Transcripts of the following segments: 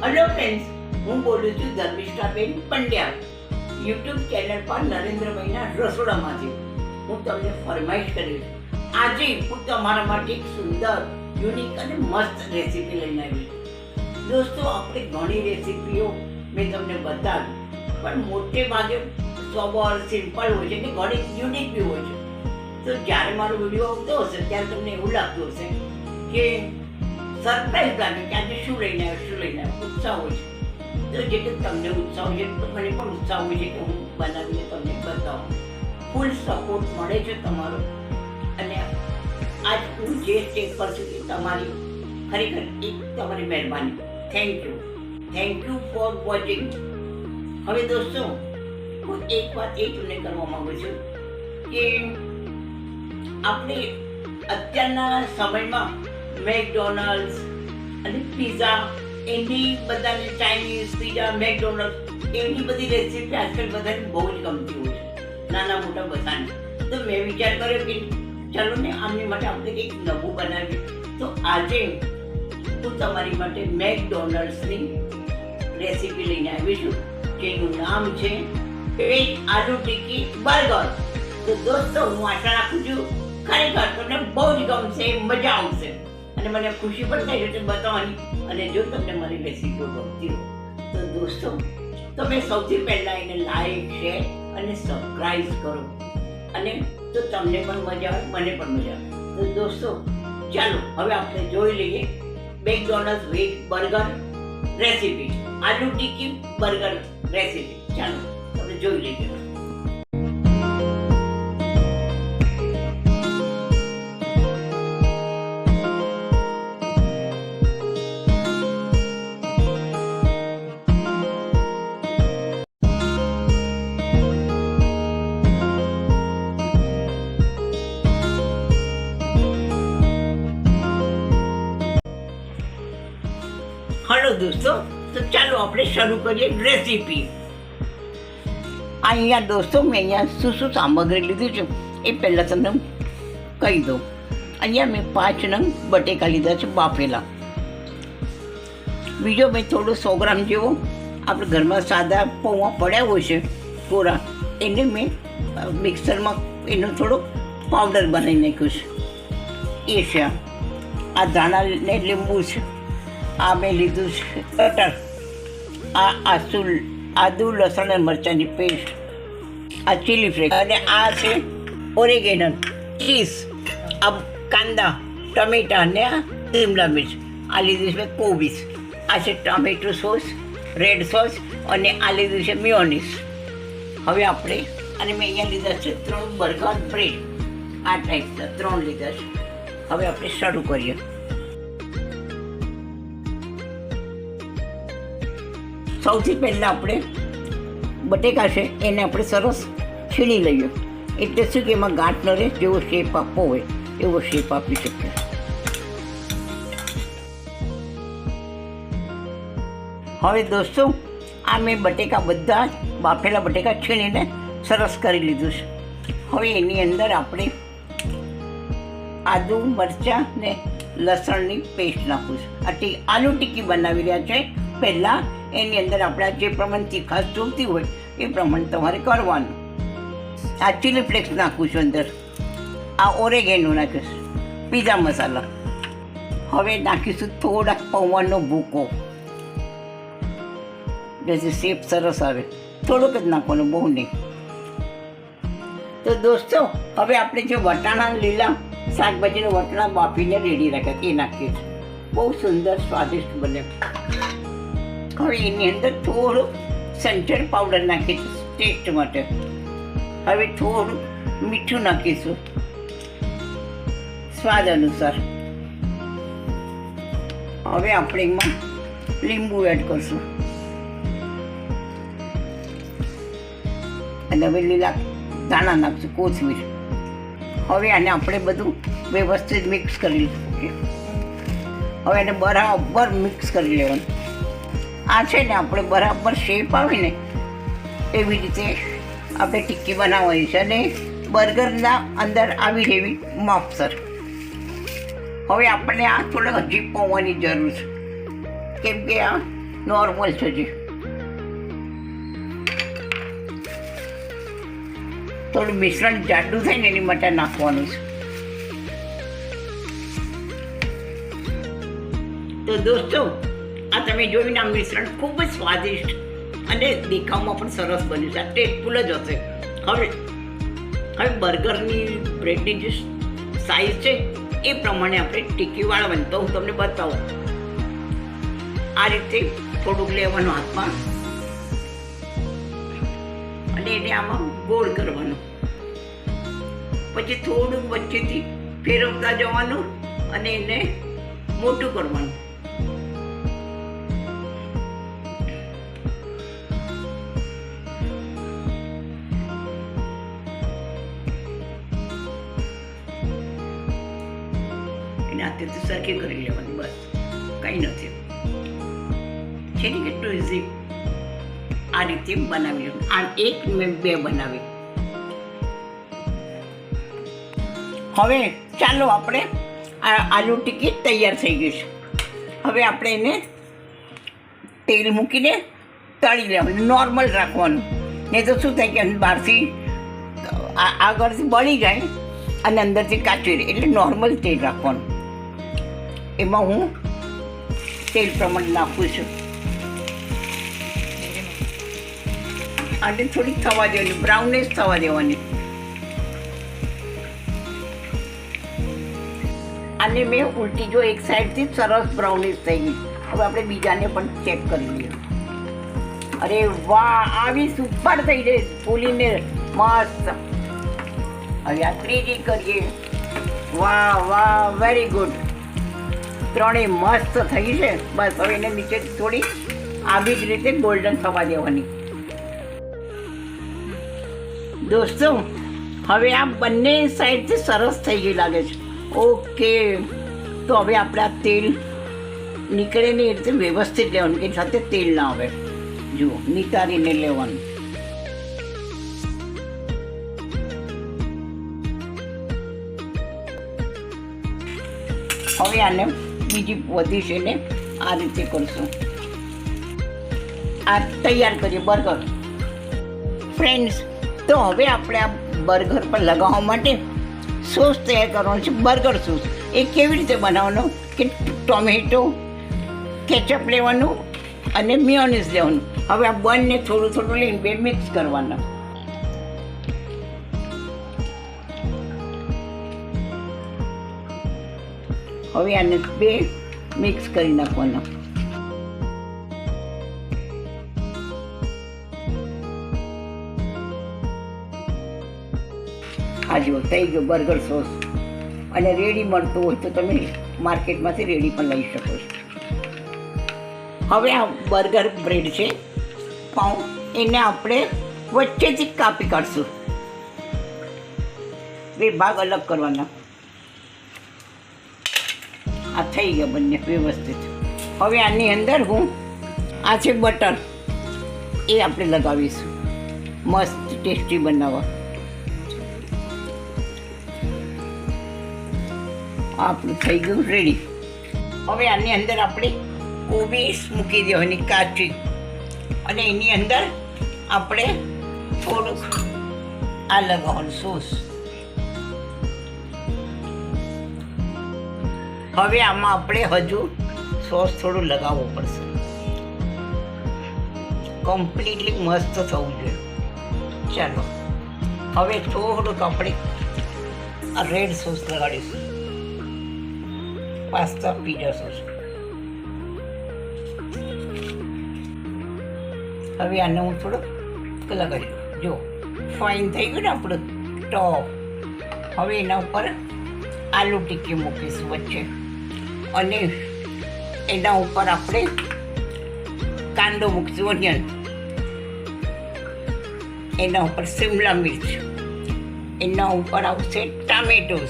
Hello friends હું બોલું છું ધર્મિષ્ઠાબેન પંડ્યા. યુટ્યુબ ચેનલ પર નરેન્દ્રભાઈના રસોડામાંથી. હું તમને ફરમાઈશ કરી છું આજે હું તમારા માટે એક સુંદર યુનિક અને મસ્ત રેસીપી લઈને આવી દોસ્તો, આપણે ઘણી રેસીપીઓ મેં તમને બતાવી. પણ મોટે ભાગે સોબર સિમ્પલ હોય છે કે ઘણી યુનિક બી હોય છે. તો જ્યારે મારો વીડિયો આવતો હશે, ત્યારે તમને એવું લાગતું હશે કે સરપ્રાઈઝ લાગે કે આજે શું લઈને આવ્યો, શું લઈને આવ્યો? ઉત્સાહ હોય છે. તો જેટલું તમને ઉત્સાહ હોય તો મને પણ ઉત્સાહ હોય છે કે હું બનાવીને તમને બતાવું. ફૂલ સપોર્ટ મળે છે તમારો. અને આજ હું જે સ્ટેપ પર છું એ તમારી ખરેખર એક તમારી મહેરબાની. Thank you thank you for watching હવે દોસ્તો, હું એક વાત એ તમને કરવા માંગુ છું કે આપણે અત્યારના સમયમાં મેકડોનલ્ડ્સ અને પીઝા એની બધાને ચાઇનીઝ પીઝા મેકડોનલ્ડ એવી બધી રેસીપી આજકાલ બધાને બહુ જ ગમતી હોય છે. નાના મોટા બધાને. તો મેં વિચાર કર્યો કે ચાલો ને આમની માટે આપણે કંઈક નવું બનાવીએ. તો આજે હું તમારી માટે મેકડોનલ્ડ્સની રેસીપી લઈને આવી છું, જેનું નામ છે એક આલુ ટીકી બર્ગર. તો દોસ્તો, હું આશા રાખું છું, ખરેખર તમને બહુ જ ગમશે, મજા આવશે. અને મને ખુશી પણ થઈ છે બતાવવાની. અને જો તમને મારી રેસીપીઓ ગમતી હોય, તો દોસ્તો, તમે સૌથી પહેલાં એને લાઈક શેર અને સબસ્ક્રાઈબ કરો. અને તો તમને પણ મજા આવે, મને પણ મજા આવે. તો દોસ્તો, ચાલો, હવે આપણે જોઈ લઈએ McDonald veg burger recipe aloo tikki burger recipe ચાલો આપણે જોઈ લઈએ હલો દોસ્તો, તો ચાલો આપણે શરૂ કરીએ રેસીપી અહીંયા દોસ્તો, મેં અહીંયા શું શું સામગ્રી લીધી છે, એ પહેલાં તમને કહી દઉં. અહીંયા મેં પાંચ નંગ બટેકા લીધા છે બાફેલા. બીજો મેં થોડો સો ગ્રામ જેવો આપણે ઘરમાં સાદા પૌવા પડ્યા હોય છે, કોરા, એને મેં મિક્સરમાં એનો થોડો પાવડર બનાવી નાખ્યો છે. એ છે આ. આ ને લીંબુ છે આ મેં લીધું છે. બટર, આ આસુ આદુ, લસણ અને મરચાંની પેસ્ટ, આ ચીલી ફ્લેક્સ અને આ છે ઓરેગેનન ચીઝ આ કાંદા, ટમેટા અને શિમલા મિર્ચ. આ લીધું છે કોબીસ આ છે ટમેટો સોસ, રેડ સોસ અને આ લીધું છે મિયોનીસ હવે આપણે, અને મેં અહીંયા લીધા છે ત્રણ બર્ગર બ્રેડ. આ ટાઈપના ત્રણ લીધા છે. હવે આપણે શરૂ કરીએ. સૌથી પહેલાં આપણે બટેકા છે, એને આપણે સરસ છીણી લઈએ. એટલે શું કે એમાં ગાંઠ ન રહે જેવો શેપ આપવો હોય, એવો શેપ આપી શકીએ. હવે દોસ્તો, આ મેં બટેકા બધા બાફેલા બટેકા છીણીને સરસ કરી લીધું છે. હવે એની અંદર આપણે આદુ, મરચાં ને લસણની પેસ્ટ નાખું છું. આટલી આલુ ટિક્કી બનાવી રહ્યા છે. પહેલાં એની અંદર આપણા જે પ્રમાણે તીખાશ જોઈતી હોય, એ પ્રમાણે તમારે કરવાનું. આ ચીલી ફ્લેક્સ નાખું છું અંદર. આ ઓરેગેનો નાખીશ. પીઝા મસાલા હવે નાખીશું થોડાક પૌવાનો ભૂકો. જેથી શેપ સરસ આવે. થોડુંક જ નાખવાનું, બહુ નહીં. તો દોસ્તો, હવે આપણે જે વટાણા લીલા શાકભાજીના વટાણા બાફીને રેડી રાખ્યા તે નાખીએ બહુ સુંદર, સ્વાદિષ્ટ બને. એની અંદર થોડું સંચર પાવડર નાખીશું ટેસ્ટ માટે. હવે થોડું મીઠું નાખીશું. સ્વાદ અનુસાર. હવે આપણે એમાં લીંબુ એડ કરશું. અને હવે લીલા દાણા નાખશું, કોથમીર. હવે આને આપણે બધું વ્યવસ્થિત મિક્સ કરી લઈશું. હવે એને બરાબર મિક્સ કરી લેવાનું. આ છે ને આપણે બરાબર શેપ આવે ને એવી રીતે આપણે ટિક્કી બનાવવાની છે અને બર્ગરના અંદર આવી જેવી માપસર હવે આપણને આ થોડા હજી પૌવાની જરૂર છે. કેમ કે આ નોર્મલ છે હજી. થોડું મિશ્રણ જાડું થાય ને એની માટે નાખવાનું છે. તો દોસ્તો આ તમે જોયું આ મિશ્રણ ખૂબ જ સ્વાદિષ્ટ અને દેખાવમાં પણ સરસ બન્યું છે. આ ટેસ્ટફુલ જ હશે. હવે હવે બર્ગરની બ્રેડની જે સાઈઝ છે, એ પ્રમાણે આપણે ટીકીવાળા વાળવાની તો હું તમને બતાવું. આ રીતે થોડુંક લેવાનું હાથમાં અને એને આમાં ગોળ કરવાનું. પછી થોડુંક વચ્ચેથી ફેરવતા જવાનું અને એને મોટું કરવાનું. સરખી કરી લેવાની, બસ. કંઈ નથી. છે ને કેટલું ઇઝી આ રીતે બનાવી આ એક મેં બે બનાવી. હવે ચાલો આપણે આલુ ટિક્કી તૈયાર થઈ ગઈ છે. હવે આપણે એને તેલ મૂકીને તળી લેવાનું, નોર્મલ રાખવાનું. નહીં તો શું થાય કે બહારથી આગળથી બળી જાય અને અંદરથી કાચી એટલે નોર્મલ તેલ રાખવાનું. એમાં હું તેલ પ્રમાણે નાખું છું. આને થોડીક થવા દેવાની, બ્રાઉનેસ થવા દેવાની. અને મેં ઉલટી જો એક સાઈડથી સરસ બ્રાઉનીશ થઈ ગઈ. હવે આપણે બીજાને પણ ચેક કરી લઈએ. અરે વાહ, આવી સુપર થઈ ગઈ. ફૂલીને મસ્ત. હવે આ ત્રીજી કરીએ. વાહ વાહ વેરી ગુડ ત્રણેય મસ્ત થઈ છે. બસ હવે એને નીચે થોડી આવી જ રીતે ગોલ્ડન થવા દેવાની. દોસ્તો, હવે આ બંને સાઈડથી સરસ થઈ ગઈ લાગે છે. ઓકે. તો હવે આપણે આ તેલ નીકળે ને એ રીતે વ્યવસ્થિત લેવાનું. કે સાથે તેલ ના આવે. જુઓ, નિતારીને લેવાનું. હવે આને બીજી વધી છે ને, આ રીતે કરશું. આ તૈયાર કરીએ બર્ગર. ફ્રેન્ડ્સ તો હવે આપણે આ બર્ગર પર લગાવવા માટે સોસ તૈયાર કરવાનો છે, બર્ગર સોસ. એ કેવી રીતે બનાવવાનો? કે ટોમેટો, કેચઅપ લેવાનું અને મિયોનીઝ લેવાનું. હવે આ બંને થોડું થોડું લઈને બે મિક્સ કરવાના. હવે આને બે મિક્સ કરી નાખવાના. આ જુઓ, થઈ ગયો બર્ગર સોસ. અને રેડી મળતું હોય તો તમે માર્કેટમાંથી રેડી પણ લઈ શકો છો. હવે આ બર્ગર બ્રેડ છે, પાઉં, એને આપણે વચ્ચેથી કાપી કાઢશું. બે ભાગ અલગ કરવાના. આ થઈ ગયા બંને વ્યવસ્થિત. હવે આની અંદર હું આ છે બટર. એ આપણે લગાવીશું. મસ્ત ટેસ્ટી બનાવવા. આપણું થઈ ગયું રેડી હવે આની અંદર આપણે કોબીસ મૂકી દેવાની કાચી. અને એની અંદર આપણે થોડુંક આ લગાવવાનું સોસ. હવે આમાં આપણે હજુ સોસ થોડું લગાવવું પડશે. કમ્પ્લીટલી મસ્ત થવું જોઈએ. ચાલો, હવે થોડુંક આપણે રેડ સોસ લગાડીશું. પાસ્તા પીઝા સોસ હવે આને હું થોડુંક લગાડી જો ફાઇન થઈ ગયું ને આપણું ટોપ હવે એના ઉપર આલુ ટિક્કી મૂકીશું વચ્ચે. અને એના ઉપર આપણે કાંદો મૂકશું ઓનિયન એના ઉપર શિમલા મિર્ચ. એના ઉપર આવશે ટામેટોસ.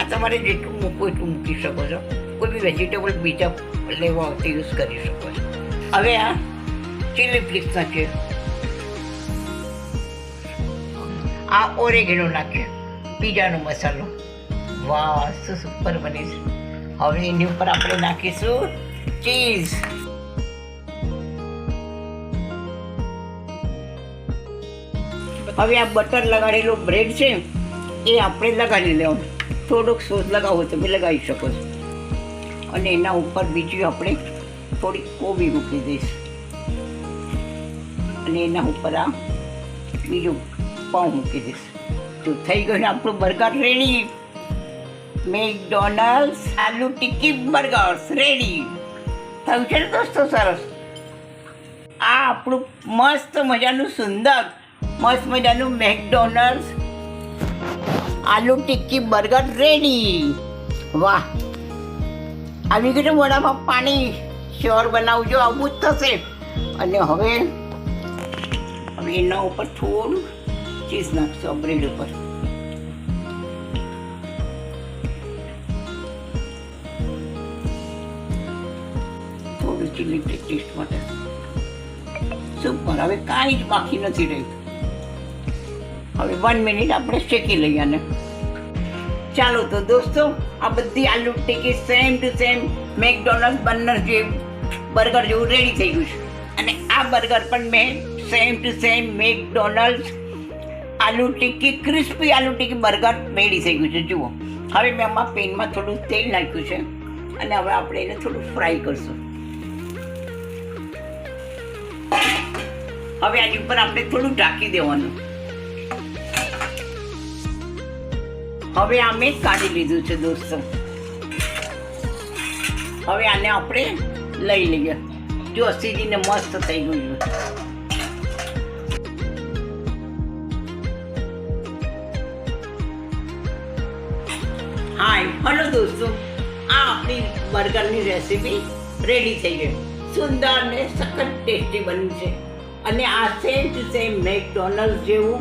આ તમારે જેટલું મૂકવું એટલું મૂકી શકો છો. કોઈ બી વેજીટેબલ બીજા લેવા હોય યુઝ કરી શકો છો. હવે આ ચીલી ફ્લિક્સ નાખીએ. આ ઓરેગેનો નાખીએ. બીજાનો મસાલો. વાહ, શું સુપર બની છે. હવે એની ઉપર આપણે નાખીશું ચીઝ હવે આ બટર લગાડેલો બ્રેડ છે, એ આપણે લગાડી લેવાનું. થોડોક સોસ લગાવો તમે લગાવી શકો છો. અને એના ઉપર બીજું આપણે થોડી કોબી મૂકી દઈશ. અને એના ઉપર આ બીજું પાઉં મૂકી દઈશ. તો થઈ ગયું આપણું burger ready. McDonald's aloo tikki burgers. Ready થયું છે ને દોસ્તો સરસ? આ આપણું મસ્ત મજાનું સુંદર, મસ્ત મજાનું McDonald's aloo tikki burger ready વાહ! આવી ગયું વડામાં પાણી. શ્યોર બનાવજો, આવું જ થશે. અને હવે હવે એના ઉપર થોડું ચીઝ નાખશો બ્રેડ ઉપર. થોડું ટેસ્ટ માટે. સુપર હવે કાંઈ જ બાકી નથી રહ્યું. હવે વન મિનિટ આપણે શેકી લઈએ આને. ચાલો તો દોસ્તો, આ બધી aloo tikki same to same McDonald burner જે બર્ગર જેવું રેડી થઈ ગયું છે. અને આ બર્ગર પણ મેં same to same McDonald aloo tikki crispy aloo tikki burger ready થઈ ગયું છે. જુઓ. હવે મેં આમાં પેનમાં થોડું તેલ નાખ્યું છે. અને હવે આપણે એને થોડું ફ્રાય કરશું. હવે આની ઉપર આપણે થોડું ઢાંકી દેવાનું. હવે આ મેં કાઢી લીધું છે દોસ્તો. હવે આને આપણે લઈ લઈએ. જો સીધીને મસ્ત થઈ ગયું હાય, હલો દોસ્તો. આ આપણી બર્ગરની રેસીપી રેડી થઈ ગઈ. સુંદર ને સખત ટેસ્ટી બન્યું છે. અને આ સેમ ટુ સેમ મેકડોનલ્ડ જેવું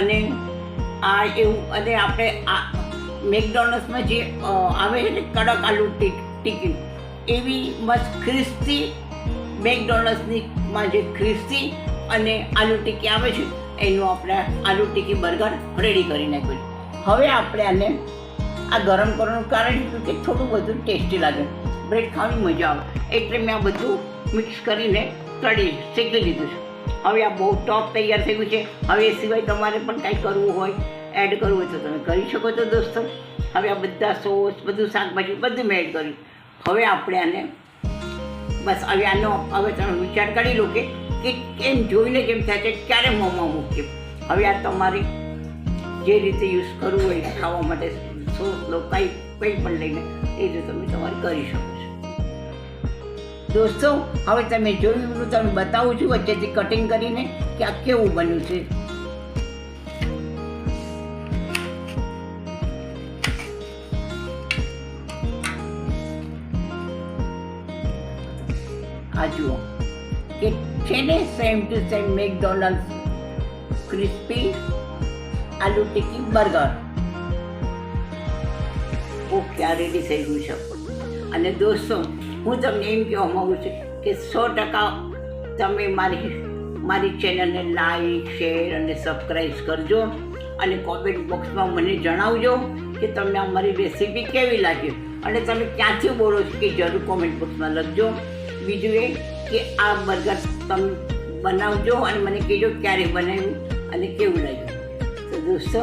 અને આ એવું અને આપણે આ મેકડોનલ્ડ્સમાં જે આવે છે ને કડક આલુ ટીક એવી મસ્ત ખ્રિસ્તી મેકડોનલ્ડ્સની માં જે ખ્રિસ્તી અને આલુ ટિક્કી આવે છે, એનું આપણે આલુ ટિક્કી બર્ગર રેડી કરી નાખ્યું. હવે આપણે આને આ ગરમ કરવાનું કારણ શું કે થોડું બધું ટેસ્ટી લાગે. બ્રેડ ખાવાની મજા આવે. એટલે મેં આ બધું મિક્સ કરીને તળી શેકી લીધું છે. હવે આ બહુ ટોપ તૈયાર થઈ ગયું છે. હવે એ સિવાય તમારે પણ કાંઈ કરવું હોય એડ કરવું હોય તો તમે કરી શકો છો દોસ્તો. હવે આ બધા સોસ બધું શાકભાજી, બધું મેં એડ કર્યું. હવે આપણે આને બસ હવે આનો હવે તમે વિચાર કરી લો કે કે કેમ જોઈને કેમ થાય છે, ક્યારે મોંમાં મૂકીએ? હવે આ તમારે જે રીતે યુઝ કરવું હોય ખાવા માટે સોસ લો કંઈ કંઈ પણ લઈને એ રીતે તમે તમારે કરી શકો. દોસ્તો, હવે તમે જોયું હું તમને બતાવું છું વચ્ચેથી કટિંગ કરીને કે આ કેવું બન્યું છે. આ જુઓ કે છે ને same to same McDonald crispy aloo tikki burger. Okay, આ રેડી થઈ ગયું છે. અને દોસ્તો હું તમને એમ કહેવા માગું છું કે સો ટકા તમે મારી મારી ચેનલને લાઈક શેર અને સબસ્ક્રાઈબ કરજો અને કોમેન્ટ બોક્સમાં મને જણાવજો કે તમને આ મારી રેસીપી કેવી લાગી અને તમે ક્યાંથી બોલો છો કે જરૂર કોમેન્ટ બોક્સમાં લખજો. બીજું એ કે આ બર્ગર તમે બનાવજો અને મને કહેજો ક્યારે બનાવ્યું અને કેવું લાગ્યું. તો દોસ્તો,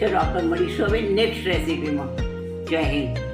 ચલો આપણે મળીશું હવે નેક્સ્ટ રેસીપીમાં જય હિન્દ.